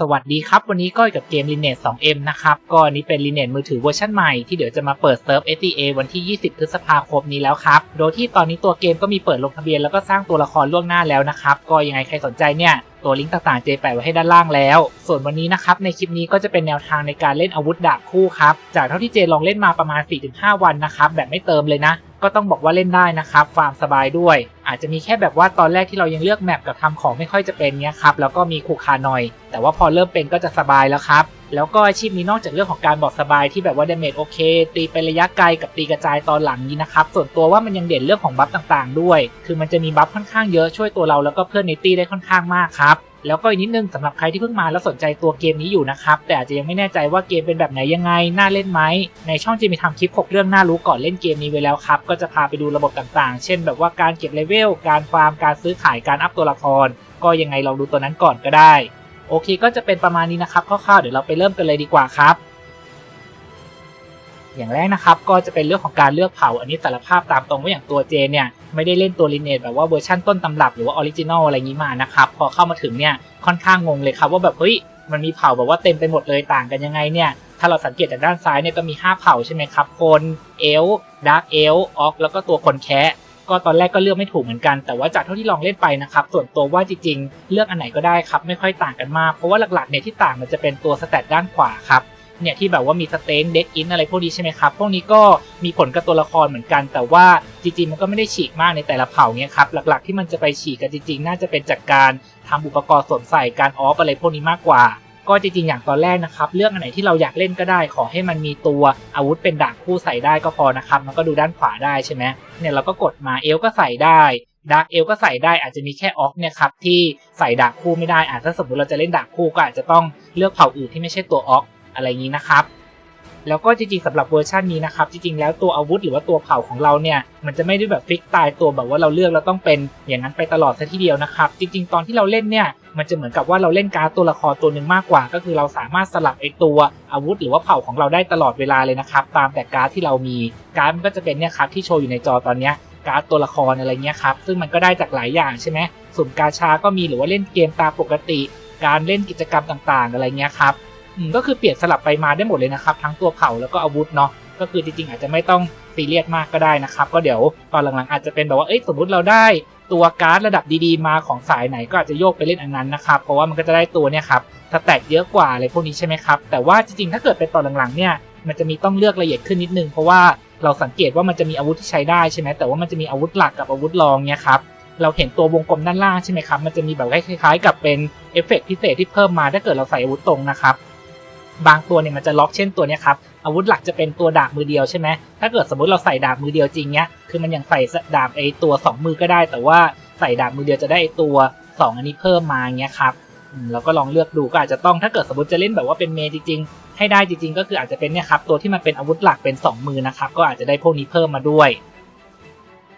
สวัสดีครับ วันนี้ก็อยกับเกม l i n e t 2M นะครับ ก็อันนี้เป็น l i n e t มือถือเวอร์ชันใหม่ที่เดี๋ยวจะมาเปิดเซิร์ฟ FTA วันที่ 20 พฤษภาคมนี้แล้วครับ โดยที่ตอนนี้ตัวเกมก็มีเปิดลงทะเบียนแล้วก็สร้างตัวละครล่วงหน้าแล้วนะครับ ก็ยังไงใครสนใจเนี่ย ตัวลิงก์ต่างๆ เจแปะไว้ให้ด้านล่างแล้ว ส่วนวันนี้นะครับ ในคลิปนี้ก็จะเป็นแนวทางในการเล่นอาวุธดาบคู่ครับ จากเท่าที่เจลองเล่นมาประมาณ 4-5 วันนะครับ แบบไม่เติมเลยนะ ก็ต้องบอกว่าเล่นได้นะครับฟาร์มสบายด้วย อาจจะมีแค่แบบว่าตอนแรกที่เรายังเลือกแมปกับทำของไม่ค่อยจะเป็นเนี้ยครับแล้วก็มีขู่คาหน่อย แต่ว่าพอเริ่มเป็นก็จะสบายแล้วครับแล้วก็อาชีพนี้นอกจากเรื่องของการบอกสบายที่แบบว่าดาเมจโอเค ตีไประยะไกลกับตีกระจายตอนหลังนี้นะครับ ส่วนตัวว่ามันยังเด่นเรื่องของบัฟต่างๆ ด้วย คือมันจะมีบัฟค่อนข้างเยอะช่วยตัวเราแล้วก็เพื่อนในตีได้ค่อนข้างมากครับ แล้วก็อีกนิดนึงสำหรับใครที่เพิ่งมาแล้วสนใจตัวเกมนี้อยู่นะครับ แต่อาจจะยังไม่แน่ใจว่าเกมเป็นแบบไหนยังไง น่าเล่นไหม ในช่องจะมีทำคลิป 6 เรื่องน่ารู้ก่อนเล่นเกมนี้ไว้แล้วครับ ก็จะพาไปดูระบบต่างๆ เช่นแบบว่าการเก็บเลเวล การฟาร์ม การซื้อขาย การอัพตัวละคร ก็ยังไงลองดูตัวนั้นก่อนก็ได้ โอเคก็จะเป็นประมาณนี้นะครับคร่าวๆเดี๋ยวเราไปเริ่มกันเลยดีกว่าครับ อย่างแรกนะครับก็จะเป็นเรื่องของการเลือกเผ่าอันนี้สารภาพตามตรงว่าอย่างตัวเจเนี่ยไม่ได้เล่นตัวลิเนตแบบว่าเวอร์ชั่นต้นตำรับหรือว่าออริจินอลอะไรงี้มานะครับพอเข้ามาถึงเนี่ยค่อนข้างงงเลยครับว่าแบบเฮ้ยมันมีเผ่าแบบว่าเต็มไปหมดเลยต่างกันยังไงเนี่ยถ้าเราสังเกตจากด้านซ้ายเนี่ยก็มี 5 เผ่าใช่ไหมครับคนเอลดาร์กเอลออกแล้วก็ตัวคนแคะก็ตอนแรกก็เลือกไม่ถูกเหมือนกัน แต่ว่าจากเท่าที่ลองเล่นไปนะครับส่วนตัวว่าจริงๆ เลือกอันไหนก็ได้ครับไม่ค่อยต่างกันมาก เพราะว่าหลักๆเนี่ยที่ต่างมันจะเป็นตัวสเตตด้านขวาครับ เนี่ยที่แบบว่ามีสเตนเด็กอินอะไรพวกนี้ใช่ไหมครับ พวกนี้ก็มีผลกับตัวละครเหมือนกัน แต่ว่าจริงๆมันก็ไม่ได้ฉีกมากในแต่ละเผ่าเนี่ยครับ หลักๆที่มันจะไปฉีกกันจริงๆ น่าจะเป็นจากการทำอุปกรณ์สวมใส่การออฟอะไรพวกนี้มากกว่า ก็จริงๆอย่างตอนแรกนะครับ เรื่องอันไหนที่เราอยากเล่นก็ได้ ขอให้มันมีตัวอาวุธเป็นดาบคู่ใส่ได้ก็พอนะครับ มันก็ดูด้านขวาได้ใช่ไหมเนี่ยเราก็กดมาเอลก็ใส่ได้ดาร์กเอลก็ใส่ได้อาจจะมีแค่ออฟเนี่ยครับที่ใส่ดาบคู่ไม่ได้อาจถ้าสมมติเราจะเล่นดาบคู่ก็อาจจะต้องเลือกเผ่าอื่นที่ไม่ใช่ตัวออฟ อะไรอย่างนี้นะครับ แล้วก็จริงๆสำหรับเวอร์ชันนี้นะครับ จริงๆแล้วตัวอาวุธหรือว่าตัวเผ่าของเราเนี่ย มันจะไม่ได้แบบฟิกตายตัวแบบว่าเราเลือกแล้วต้องเป็นอย่างนั้นไปตลอดซะทีเดียวนะครับ จริง ๆ ตอนที่เราเล่นเนี่ยมันจะเหมือนกับว่าเราเล่นการ์ดตัวละครตัวหนึ่งมากกว่า ก็คือเราสามารถสลับไอตัวอาวุธหรือว่าเผ่าของเราได้ตลอดเวลาเลยนะครับตามแต่การ์ดที่เรามีการ์ดมันก็จะเป็นเนี่ยครับที่โชว์อยู่ในจอตอนเนี้ยการ์ดตัวละครอะไรเงี้ยครับซึ่งมันก็ได้จากหลายอย่างใช่ไหมสุ่มกาชาก็มีหรือว่าเล่นเกมตามปกติ การเล่นกิจกรรมต่างๆ อะไรเงี้ยครับ ก็คือเปลี่ยนสลับไปมาได้หมดเลยนะครับ ทั้งตัวเผ่าแล้วก็อาวุธเนาะก็คือจริงๆอาจจะไม่ต้องซีเรียสมากก็ได้นะครับ ก็เดี๋ยวตอนหลังๆอาจจะเป็นแบบว่าเอ้ยสมมติเราได้ตัวการ์ดระดับดีๆ มาของสายไหนก็อาจจะโยกไปเล่นอันนั้นนะครับ เพราะว่ามันก็จะได้ตัวเนี่ยครับสแตทเยอะกว่าอะไรพวกนี้ใช่ไหมครับ แต่ว่าจริงๆถ้าเกิดเป็นตอนหลังๆเนี่ยมันจะมีต้องเลือกละเอียดขึ้นนิดนึงเพราะว่าเราสังเกตว่ามันจะมีอาวุธที่ใช้ได้ใช่ไหมแต่ว่ามันจะมีอาวุธหลักกับอาวุธรองเนี่ยครับเราเห็นตัววงกลมด้านล่างใช่ไหมครับมันจะมีแบบคล้ายๆ กับเป็นเอฟเฟกพิเศษที่เพิ่มมาถ้าเกิดเราใส่อาวุธตรงนะครับ บางตัวเนี่ยมันจะล็อกเช่นตัวนี้ครับอาวุธหลักจะเป็นตัวดาบมือเดียวใช่ไหมถ้าเกิดสมมติเราใส่ดาบมือเดียวจริงเนี้ยคือมันยังใส่ดาบไอตัว 2 มือก็ได้ แต่ว่าใส่ดาบมือเดียวจะได้ตัว 2 อันนี้เพิ่มมาเงี้ยครับเราก็ลองเลือกดูก็อาจจะต้องถ้าเกิดสมมติจะเล่นแบบว่าเป็นเมจริงๆให้ได้จริง ๆ ก็คืออาจจะเป็นเนี่ยครับตัวที่มันเป็นอาวุธหลักเป็น 2 มือนะครับก็อาจจะได้พวกนี้เพิ่มมาด้วย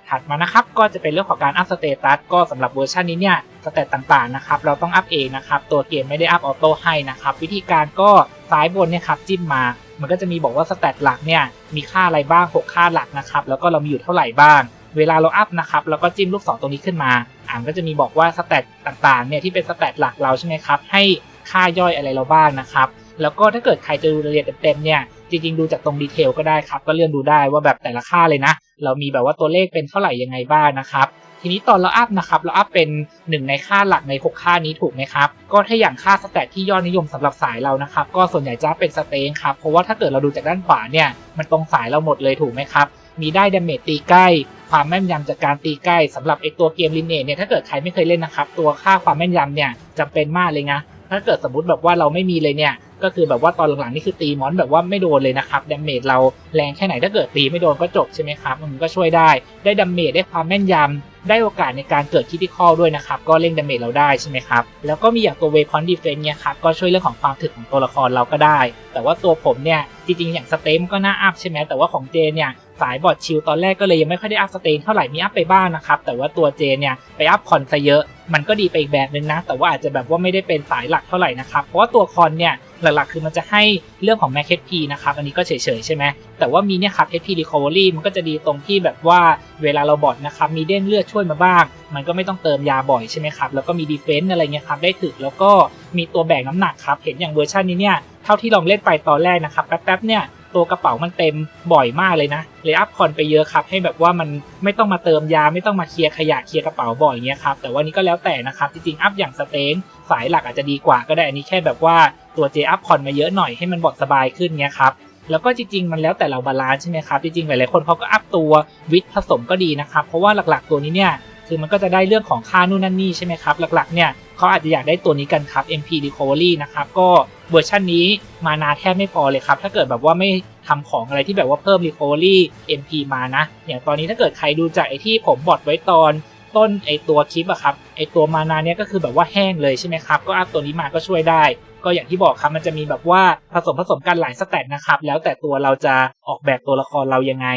ถัดมานะครับก็จะเป็นเรื่องของการอัพสเตตัสก็สำหรับเวอร์ชันนี้เนี่ยสเตตต่างๆนะครับเราต้องอัพเองนะครับตัวเกมไม่ได้อัพออโต้ให้นะครับวิธีการก็ ซ้ายบนเนี่ยครับจิ้มมา มันก็จะมีบอกว่าสเตตหลักเนี่ยมีค่าอะไรบ้าง 6 ค่าหลักนะครับ แล้วก็เรามีอยู่เท่าไหร่บ้าง เวลาเราอัพนะครับแล้วก็จิ้มลูกศรตรงนี้ขึ้นมา อ่านก็จะมีบอกว่าสเตตต่างๆเนี่ยที่เป็นสเตตหลักเราใช่ไหมครับ ให้ค่าย่อยอะไรเราบ้างนะครับ แล้วก็ถ้าเกิดใครจะดูรายละเอียดเต็มๆเนี่ย จริงๆ ดูจากตรงดีเทลก็ได้ครับ ก็เลื่อนดูได้ว่าแบบแต่ละค่าเลยนะ เรามีแบบว่าตัวเลขเป็นเท่าไหร่ยังไงบ้างนะครับ ทีนี้ตอนเราอัพนะครับเราอัพเป็นหนึ่งในค่าหลักใน 6 ค่านี้ถูกไหมครับ ก็ถ้าอย่างค่าสแตทที่ยอดนิยมสำหรับสายเรานะครับ ก็ส่วนใหญ่จะเป็นสเตงครับ เพราะว่าถ้าเกิดเราดูจากด้านขวาเนี่ยมันตรงสายเราหมดเลยถูกไหมครับ มีได้ดาเมจตีใกล้ ความแม่นยำจากการตีใกล้สำหรับไอตัวเกมลินเนเนี่ยถ้าเกิดใครไม่เคยเล่นนะครับตัวค่าความแม่นยำเนี่ยจำเป็นมากเลยนะถ้าเกิดสมมติแบบว่าเราไม่มีเลยเนี่ย ก็คือแบบว่าตอนหลังๆนี่คือตีมอนแบบว่าไม่โดนเลยนะครับดาเมจเราแรงแค่ไหนถ้าเกิดตีไม่โดนก็จบใช่ไหมครับมันก็ช่วยได้ ได้ดาเมจได้ความแม่นยำได้โอกาสในการเกิดคิดที่ข้อด้วยนะครับ ก็เล่นดาเมจเราได้ใช่ไหมครับ แล้วก็มีอย่างตัวเวพอนดีเฟนเนี่ยครับก็ช่วยเรื่องของความถึกของตัวละครเราก็ได้ แต่ว่าตัวผมเนี่ยจริงๆอย่างสเต็มก็น่าอัพใช่ไหมแต่ว่าของเจเนี่ยสายบอดชิลตอนแรกก็เลยยังไม่ค่อยได้อัพสเตนเท่าไหร่มีอัพไปบ้างนะครับ แต่ว่าตัวเจเนี่ยไปอัพคอนซะเยอะ มันก็ดีไปอีกแบบนึงนะ แต่ว่าอาจจะแบบว่าไม่ได้เป็นสายหลักเท่าไหร่นะครับ เพราะว่าตัวคอนเนี่ย หลักๆ คือมันจะให้เรื่องของ Mac HP นะครับ อันนี้ก็เฉยๆ ใช่ไหม แต่ว่ามีเนี่ยครับ HP Recovery มันก็จะดีตรงที่แบบว่าเวลาเราบอดนะครับ มีเด้งเลือดช่วยมาบ้าง มันก็ไม่ต้องเติมยาบ่อยใช่ไหมครับ แล้วก็มี Defense อะไรเงี้ยครับ ได้ถึก แล้วก็มีตัวแบกน้ำหนักครับ เห็นอย่างเวอร์ชันนี้เนี่ย เท่าที่ลองเล่นไปตอนแรกนะครับ แป๊บๆ เนี่ย ตัวกระเป๋ามันเต็มบ่อยมากเลยนะเลยอัพคอนไปเยอะครับให้แบบว่ามันไม่ต้องมาเติมยาไม่ต้องมาเคลียร์ขยะเคลียร์กระเป๋าบ่อยเงี้ยครับแต่ว่านี้ก็แล้วแต่นะครับจริงๆอัพอย่างสเต็งสายหลักอาจจะดีกว่าก็ได้อันนี้แค่แบบว่าตัวเจอัพคอนมาเยอะหน่อยให้มันบอดสบายขึ้นเงี้ยครับแล้วก็จริงๆ มันแล้วแต่เราบาลานซ์ใช่ไหมครับ จริงๆ หลายๆ คนเขาก็อัพตัววิทผสมก็ดีนะครับ เพราะว่าหลักๆ ตัวนี้เนี่ย คือมันก็จะได้เรื่องของค่านู่นนั่นนี่ใช่ไหมครับ หลักๆ เนี่ยเขาอาจจะอยากได้ตัวนี้กันครับ MP Recovery นะครับก็เวอร์ชันนี้มานาแทบไม่พอเลยครับ ถ้าเกิดแบบว่าไม่ทำของอะไรที่แบบว่าเพิ่ม Recovery MP มานะ อย่างตอนนี้ถ้าเกิดใครดูจากไอที่ผมบอดไว้ตอนต้นไอตัวคลิปอะครับไอตัวมานาเนี่ยก็คือแบบว่าแห้งเลยใช่ไหมครับ ก็อัพตัวนี้มาก็ช่วยได้ ก็อย่างที่บอกครับมันจะมีแบบว่าผสมผสมกันหลายสเตตนะครับแล้วแต่ตัวเราจะออกแบบตัวละครเรายังไง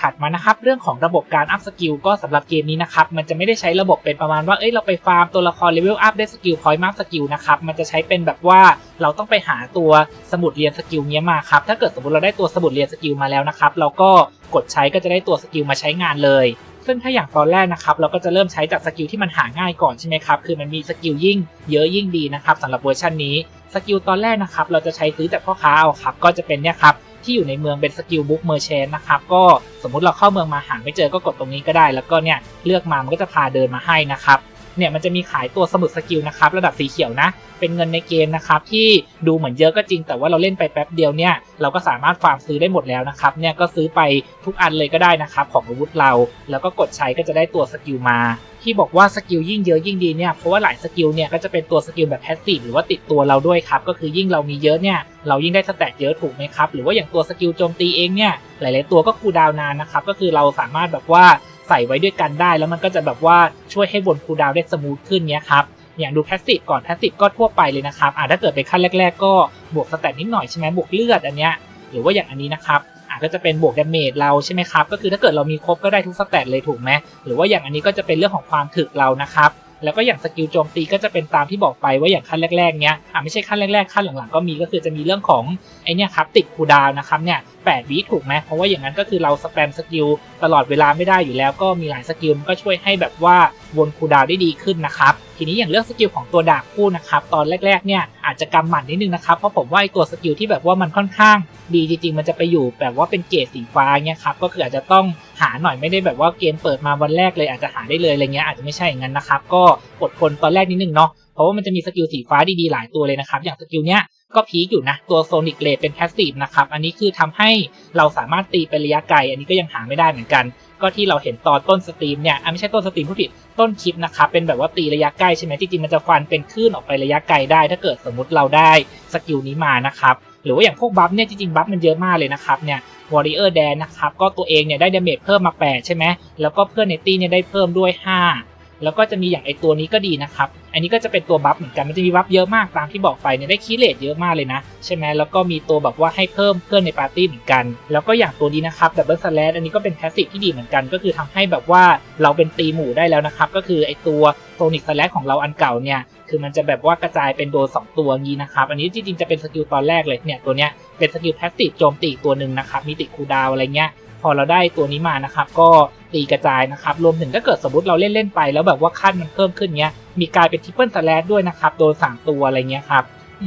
ถัดมานะครับเรื่องของระบบการอัพสกิลก็สำหรับเกมนี้นะครับมันจะไม่ได้ใช้ระบบเป็นประมาณว่าเอ้ยเราไปฟาร์มตัวละครเลเวลอัพได้สกิลพอยต์มากสกิลนะครับมันจะใช้เป็นแบบว่าเราต้องไปหาตัวสมุดเรียนสกิลเนี้ยมาครับถ้าเกิดสมมติเราได้ตัวสมุดเรียนสกิลมาแล้วนะครับเราก็กดใช้ก็จะได้ตัวสกิลมาใช้งานเลยซึ่งถ้าอย่างตอนแรกนะครับเราก็จะเริ่มใช้จากสกิลที่มันหาง่ายก่อนใช่ไหมครับคือมันมีสกิลยิ่งเยอะยิ่งดีนะครับสำหรับเวอร์ชันนี้สกิลตอนแรกนะครับเราจะใช้ซื้อจากพ่อค้าเอาครับก็จะเป็นเนี่ยครับ ที่อยู่ในเมืองเป็นสกิลบุ๊กเมอร์เชนนะครับก็สมมุติเราเข้าเมืองมาหาไม่เจอก็กดตรงนี้ก็ได้ แล้วก็เนี่ยเลือกมามันก็จะพาเดินมาให้นะครับเนี่ยมันจะมีขายตัวสมุดสกิลนะครับระดับสีเขียวนะ เป็นเงินในเกมนะครับที่ดูเหมือนเยอะก็จริง แต่ว่าเราเล่นไปแป๊บเดียวเนี่ยเราก็สามารถฟาร์มซื้อได้หมดแล้วนะครับเนี่ยก็ซื้อไปทุกอันเลยก็ได้นะครับของอาวุธเรา แล้วก็กดใช้ก็จะได้ตัวสกิลมา ที่บอกว่าสกิลยิ่งเยอะยิ่งดีเนี่ยเพราะว่าหลายสกิลเนี่ยก็จะเป็นตัวสกิลแบบแพสซีฟหรือว่าติดตัวเราด้วยครับก็คือยิ่งเรามีเยอะเนี่ยเรายิ่งได้สแตทเยอะถูกไหมครับหรือว่าอย่างตัวสกิลโจมตีเองเนี่ยหลาย ๆ ตัวก็คูลดาวนานนะครับก็คือเราสามารถแบบว่าใส่ไว้ด้วยกันได้ แล้วมันก็จะแบบว่าช่วยให้บนคูลดาวได้สมูทขึ้นเนี้ยครับอย่างดูแพสซีฟก่อนแพสซีฟก็ทั่วไปเลยนะครับอ่าถ้าเกิดเป็นขั้นแรก ๆ ก็บวกสแตทนิดหน่อยใช่ไหมบวกเลือดอันเนี้ยหรือว่าอย่างอันนี้นะครับ ก็จะเป็นบวกดาเมจเราใช่ไหมครับ ก็คือถ้าเกิดเรามีครบก็ได้ทุกสแตทเลยถูกไหมหรือว่าอย่างอันนี้ก็จะเป็นเรื่องของความถึกเรานะครับแล้วก็อย่างสกิลโจมตีก็จะเป็นตามที่บอกไปว่าอย่างขั้นแรกๆเนี้ยอ่าไม่ใช่ขั้นแรกๆขั้นหลังๆก็มีก็คือจะมีเรื่องของไอเนี้ยครับติดคูดาวน์นะครับเนี่ยแปดวิถูกไหมเพราะว่าอย่างนั้นก็คือเราสแปมสกิลตลอดเวลาไม่ได้อยู่แล้วก็มีหลายสกิลมันก็ช่วยให้แบบว่าวนคูดาวได้ดีขึ้นนะครับ ทีนี้อย่างเรื่องสกิลของตัวดาบคู่นะครับตอนแรกๆเนี่ยอาจจะกำหมัดนิดนึงนะครับเพราะผมว่าไอตัวสกิลที่แบบว่ามันค่อนข้าง ดีจริงๆมันจะไปอยู่แบบว่าเป็นเกรดสีฟ้าเนี่ยครับก็คืออาจจะต้องหาหน่อยไม่ได้แบบว่าเกมเปิดมาวันแรกเลยอาจจะหาได้เลยอะไรเงี้ยอาจจะไม่ใช่อย่างนั้นนะครับก็อดทนตอนแรกนิดนึงเนาะเพราะว่ามันจะมีสกิลสีฟ้าดีๆหลายตัวเลยนะครับอย่างสกิลเนี้ย ก็พีคอยู่นะ ตัวโซนิกเลดเป็นแพสซีฟนะครับ อันนี้คือทำให้เราสามารถตีเป็นระยะไกล อันนี้ก็ยังหาไม่ได้เหมือนกัน ก็ที่เราเห็นตอนต้นสตรีมเนี่ยไม่ใช่ต้นสตรีมผู้ผิดต้นคลิปนะครับ เป็นแบบว่าตีระยะใกล้ใช่ไหมจริงๆมันจะฟันเป็นคลื่นออกไประยะไกลได้ ถ้าเกิดสมมติเราได้สกิลนี้มานะครับ หรือว่าอย่างพวกบัฟเนี่ยจริงๆบัฟมันเยอะมากเลยนะครับเนี่ยวอริเออร์แดนนะครับก็ตัวเองเนี่ยได้เดเมจเพิ่มมา 8 ใช่ไหมแล้วก็เพื่อนในตี้เนี่ยได้เพิ่มด้วย 5 แล้วก็จะมีอย่างไอตัวนี้ก็ดีนะครับ อันนี้ก็จะเป็นตัวบัฟเหมือนกันมันจะมีบัฟเยอะมากตามที่บอกไปเนี่ยได้คีเลตเยอะมากเลยนะใช่ไหมแล้วก็มีตัวแบบว่าให้เพิ่มเพื่อนในปาร์ตี้เหมือนกัน แล้วก็อย่างตัวนี้นะครับดับเบิลสแลชอันนี้ก็เป็นแพสซีฟที่ดีเหมือนกัน ก็คือทำให้แบบว่าเราเป็นตีหมู่ได้แล้วนะครับก็คือไอตัวโซนิกสแลชของเราอันเก่าเนี่ยคือมันจะแบบว่ากระจายเป็นโดน2ตัวงี้นะครับ อันนี้จริงๆจะเป็นสกิลตอนแรกเลยเนี่ยตัวเนี้ยเป็นสกิลแพสซีฟโจมตีตัวหนึ่งนะครับมีติคูดาวอะไรเงี้ย พอเราได้ตัวนี้มานะครับ ก็ตีกระจายนะครับ รวมถึงถ้าเกิดสมมติเราเล่นเล่นๆไปแล้วแบบว่าขั้นมันเพิ่มขึ้นเงี้ย มีกลายเป็นทิปเปิลสแลชด้วยนะครับ โดน3ตัวอะไรเงี้ยครับ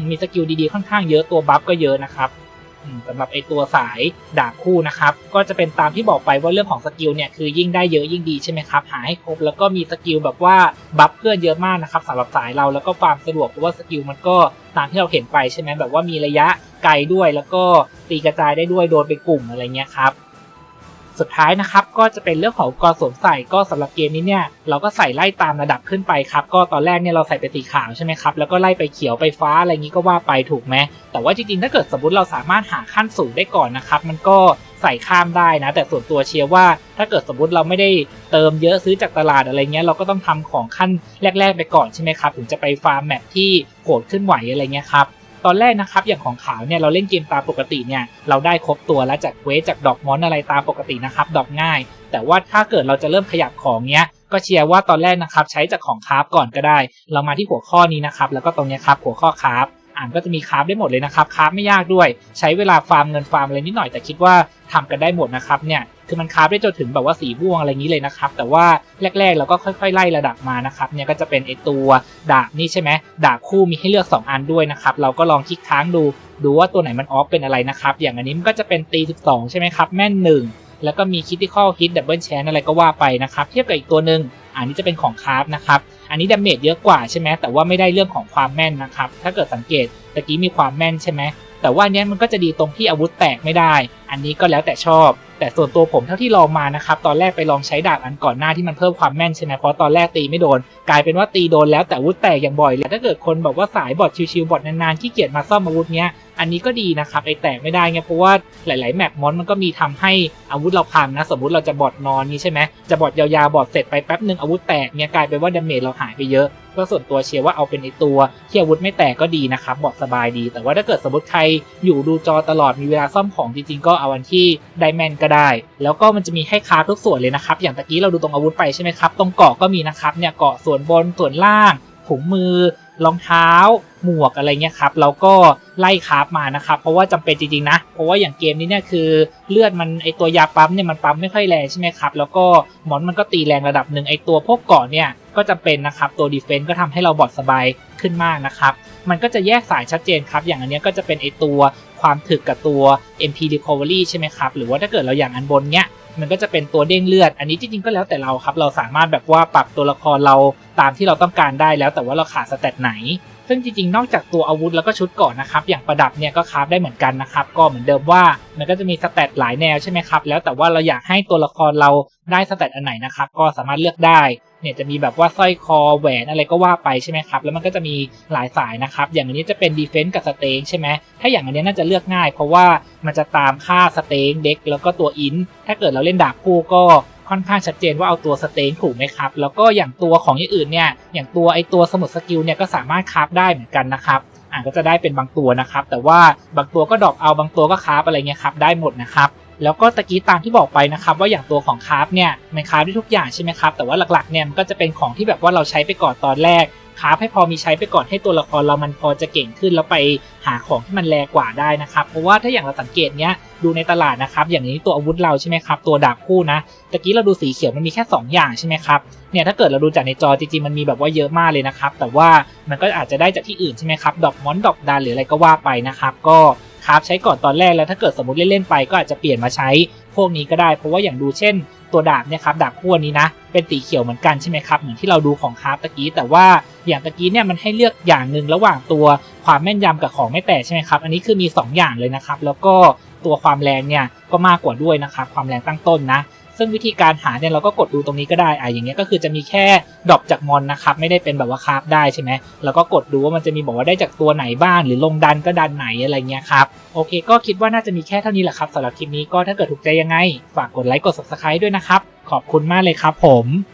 มีสกิลดีๆค่อนข้างเยอะตัวบัฟก็เยอะนะครับอืมสำหรับไอตัวสายดาบคู่นะครับ ก็จะเป็นตามที่บอกไปว่าเรื่องของสกิลเนี่ยคือยิ่งได้เยอะยิ่งดีใช่ไหมครับ หาให้ครบแล้วก็มีสกิลแบบว่าบัฟเพื่อนเยอะมากนะครับสำหรับสายเราแล้วก็ฟามสะดวกเพราะว่าสกิลมันก็ตามที่เราเห็นไปใช่ไหมแบบว่ามีระยะไกลด้วยแล้วก็ตีกระจายได้ด้วยโดนเป็นกลุ่มอะไรเงี้ยครับ สุดท้ายนะครับก็จะเป็นเรื่องของอุปกรณ์สวมใส่ก็สำหรับเกมนี้เนี่ยเราก็ใส่ไล่ตามระดับขึ้นไปครับก็ตอนแรกเนี่ยเราใส่ไปสีขาวใช่ไหมครับแล้วก็ไล่ไปเขียวไปฟ้าอะไรงี้ก็ว่าไปถูกไหมแต่ว่าจริงๆถ้าเกิดสมมติเราสามารถหาขั้นสูงได้ก่อนนะครับมันก็ใส่ข้ามได้นะ แต่ส่วนตัวเชียร์ว่า ถ้าเกิดสมมติเราไม่ได้เติมเยอะซื้อจากตลาดอะไรเงี้ยเราก็ต้องทำของขั้นแรก ๆ ไปก่อนใช่ไหมครับถึงจะไปฟาร์มแมปที่โหดขึ้นไหวอะไรเงี้ยครับ ตอนแรกนะครับอย่างของขาวเนี่ยเราเล่นเกมตามปกติเนี่ยเราได้ครบตัวแล้วจากเวสจากดอกมอนอะไรตามปกตินะครับดอกง่าย แต่ว่าถ้าเกิดเราจะเริ่มขยับของเนี้ยก็เชียร์ว่าตอนแรกนะครับใช้จากของคราฟก่อนก็ได้ เรามาที่หัวข้อนี้นะครับแล้วก็ตรงเนี้ยครับหัวข้อคราฟอ่านก็จะมีคราฟได้หมดเลยนะครับคราฟไม่ยากด้วย ใช้เวลาฟาร์มเงินฟาร์มอะไรนิดหน่อยแต่คิดว่าทำกันได้หมดนะครับเนี่ย คือมันคราฟได้จนถึงแบบว่าสีม่วงอะไรอย่างนี้เลยนะครับ แต่ว่าแรกๆเราก็ค่อยๆไล่ระดับมานะครับเนี่ยก็จะเป็นไอตัวดาบนี่ใช่ไหมดาบคู่มีให้เลือก 2 อันด้วยนะครับเราก็ลองคลิกค้างดูดูว่าตัวไหนมันออฟเป็นอะไรนะครับอย่างอันนี้มันก็จะเป็นตี 12 ใช่ไหมครับแม่น 1 แล้วก็มี critical hit double chance อะไรก็ว่าไปนะครับเทียบกับอีกตัวหนึ่งอันนี้จะเป็นของคราฟนะครับอันนี้ดาเมจเยอะกว่าใช่ไหมแต่ว่าไม่ได้เรื่องของความแม่นนะครับถ้าเกิดสังเกตตะกี้มีความแม่นใช่ไหมแต่ว่าเนี้ยมันก็จะดีตรงที่อาวุธแตกไม่ได้ อันนี้ก็แล้วแต่ชอบ แต่ส่วนตัวผมเท่าที่ลองมานะครับ ตอนแรกไปลองใช้ดาบอันก่อนหน้าที่มันเพิ่มความแม่นใช่ไหมเพราะตอนแรกตีไม่โดน กลายเป็นว่าตีโดนแล้วแต่อาวุธแตกอย่างบ่อยเลยถ้าเกิดคนบอกว่าสายบอดชิวๆบอดนานๆขี้เกียจมาซ่อมอาวุธเนี้ยอันนี้ก็ดีนะครับไอแตกไม่ได้ไงเพราะว่าหลายๆแมปมอนมันก็มีทำให้อาวุธเราพังนะสมมุติเราจะบอดนอนนี้ใช่ไหมจะบอดยาวๆบอดเสร็จไปแป๊บหนึ่งอาวุธแตกเนี่ยกลายเป็นว่าดาเมจเราหายไปเยอะก็ส่วนตัวเชียร์ว่าเอาเป็นไอตัวที่อาวุธไม่แตกก็ดีนะครับบอดสบายดี แต่ว่าถ้าเกิดสมมติใครอยู่ดูจอตลอดมีเวลาซ่อมของจริงๆก็เอาอันที่ไดแมนก็ได้ แล้วก็มันจะมีให้คราฟทุกส่วนเลยนะครับ อย่างตะกี้เราดูตรงอาวุธไปใช่ไหมครับ ตรงเกาะก็มีนะครับเนี่ยเกาะส่วนบนส่วนล่างถุงมือรองเท้า หมวกอะไรเงี้ยครับเราก็ไล่คราฟมานะครับ เพราะว่าจำเป็นจริงๆนะ เพราะว่าอย่างเกมนี้เนี่ยคือเลือดมันไอตัวยาปั๊มเนี่ยมันปั๊มไม่ค่อยแรงใช่ไหมครับ แล้วก็หมอนมันก็ตีแรงระดับหนึ่งไอตัวพวกเกาะเนี่ยก็จำเป็นนะครับ ตัวดีเฟนต์ก็ทำให้เราบอดสบายขึ้นมากนะครับ มันก็จะแยกสายชัดเจนครับ อย่างอันเนี้ยก็จะเป็นไอตัว ความถึกกับตัว MP recovery ใช่ไหมครับ หรือว่าถ้าเกิดเราอย่างอันบนเนี้ยมันก็จะเป็นตัวเด้งเลือด อันนี้จริงๆก็แล้วแต่เราครับ เราสามารถแบบว่าปรับตัวละครเราตามที่เราต้องการได้แล้วแต่ว่าเราขาดสเตตไหน ซึ่งจริงๆ นอกจากตัวอาวุธแล้วก็ชุดเก่อนนะครับ อย่างประดับเนี่ยก็คราฟได้เหมือนกันนะครับ ก็เหมือนเดิมว่ามันก็จะมีสเตตหลายแนวใช่ไหมครับ แล้วแต่ว่าเราอยากให้ตัวละครเราได้สเตตอันไหนนะครับ ก็สามารถเลือกได้ เนี่ยจะมีแบบว่าสร้อยคอแหวนอะไรก็ว่าไปใช่ไหมครับ แล้วมันก็จะมีหลายสายนะครับ อย่างอันนี้จะเป็นดีเฟนส์กับสเตงใช่ไหมถ้าอย่างอันนี้น่าจะเลือกง่าย เพราะว่ามันจะตามค่าสเตงเด็กแล้วก็ตัวอิน ถ้าเกิดเราเล่นดาบคู่ก็ ค่อนข้างชัดเจนว่าเอาตัวสเตงถูกไหมครับ แล้วก็อย่างตัวของอย่างอื่นเนี่ย อย่างตัวไอตัวสมุดสกิลเนี่ยก็สามารถคราฟได้เหมือนกันนะครับอ่าก็จะได้เป็นบางตัวนะครับ แต่ว่าบางตัวก็ดรอปเอาบางตัวก็คราฟอะไรเงี้ยครับได้หมดนะครับ แล้วก็ตะกี้ตามที่บอกไปนะครับว่าอย่างตัวของคาราฟเนี่ยมันคราฟได้ทุกอย่างใช่ไหมครับแต่ว่าหลักๆเนี่ยมันก็จะเป็นของที่แบบว่าเราใช้ไปก่อนตอนแรกคาราฟให้พอมีใช้ไปก่อนให้ตัวละครเรามันพอจะเก่งขึ้นแล้วไปหาของที่มันแรงกว่าได้นะครับเพราะว่าถ้าอย่างเราสังเกตเนี้ยดูในตลาดนะครับอย่างนี้ตัวอาวุธเราใช่ไหมครับตัวดาบคู่นะตะกี้เราดูสีเขียวมันมีแค่ 2 อย่างใช่ไหมครับเนี่ยถ้าเกิดเราดูจากในจอจริงๆมันมีแบบว่าเยอะมากเลยนะครับแต่ว่ามันก็อาจจะได้จากที่อื่นใช่ไหมครับดอกมอนดอกดานหรืออะไรก็ว่าไปนะครับก็ ครับใช้ก่อนตอนแรกแล้วถ้าเกิดสมมติเล่นๆไปก็อาจจะเปลี่ยนมาใช้พวกนี้ก็ได้ เพราะว่าอย่างดูเช่น ตัวดาบเนี่ยครับดาบขั้วนี้นะเป็นสีเขียวเหมือนกันใช่ไหมครับเหมือนที่เราดูของคราฟตะกี้แต่ว่าอย่างตะกี้เนี่ยมันให้เลือกอย่างหนึ่งระหว่างตัวความแม่นยำกับของไม่แตกใช่ไหมครับอันนี้คือมี 2 อย่างเลยนะครับแล้วก็ตัวความแรงเนี่ยก็มากกว่าด้วยนะครับความแรงตั้งต้นนะ ซึ่งวิธีการหาเนี่ยเราก็กดดูตรงนี้ก็ได้อะอย่างเงี้ยก็คือจะมีแค่ดรอปจากมอนนะครับไม่ได้เป็นแบบว่าคราบได้ใช่ไหมแล้วก็กดดูว่ามันจะมีบอกว่าได้จากตัวไหนบ้างหรือลงดันก็ดันไหนอะไรเงี้ยครับโอเค ก็คิดว่าน่าจะมีแค่เท่านี้แหละครับสำหรับคลิปนี้ก็ถ้าเกิดถูกใจยังไง ฝากกดไลค์กด subscribe ด้วยนะครับขอบคุณมากเลยครับผม